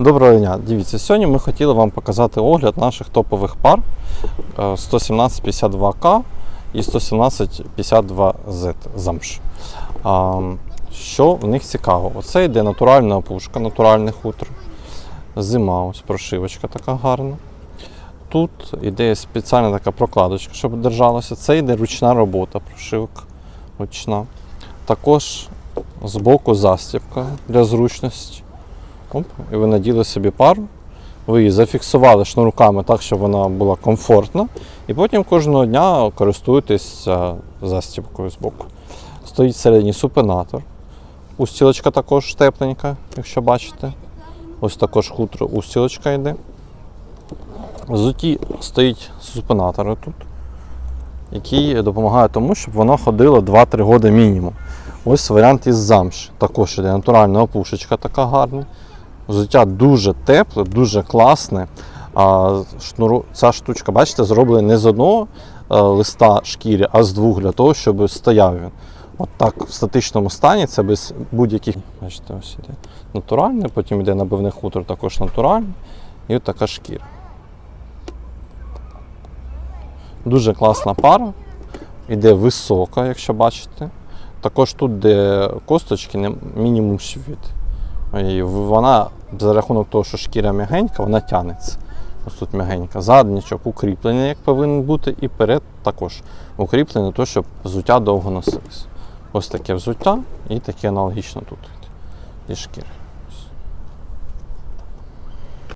Доброго дня. Дивіться, сьогодні ми хотіли вам показати огляд наших топових пар е, 11752К і 11752Z замш. Що в них цікаво? Оце йде натуральна опушка, натуральне хутро. Зима, ось прошивочка така гарна. Тут йде спеціальна така прокладочка, щоб держалося. Це йде ручна робота, прошивка ручна. Також збоку застібка для зручності. Оп, і ви наділи собі пару. Ви її зафіксували шнурками так, щоб вона була комфортна. І потім кожного дня користуєтесь е, застібкою з боку. Стоїть всередині супинатор. Устілочка також тепленька, якщо бачите. Ось також хутро устілочка йде. В зуті стоїть супинатор тут, який допомагає тому, щоб воно ходило 2-3 роки мінімум. Ось варіант із замші. Також іде натуральна опушечка така гарна. Взуття дуже тепле, дуже класне. А шнуру, ця штучка, бачите, зроблена не з одного е, листа шкіри, а з двох для того, щоб стояв він. От так в статичному стані це без будь-яких. Бачите, ось іде натуральне, потім йде набивний хутор також натуральний. І от така шкіра. Дуже класна пара. Іде висока, якщо бачите. Також тут, де косточки, мінімум швид. І вона за рахунок того, що шкіра м'ягенька, вона тянеться. Ось тут м'ягенька. Заднічок укріплений, як повинен бути, і перед також укріплений, то, щоб взуття довго носилось. Ось таке взуття і таке аналогічно тут. І шкіри.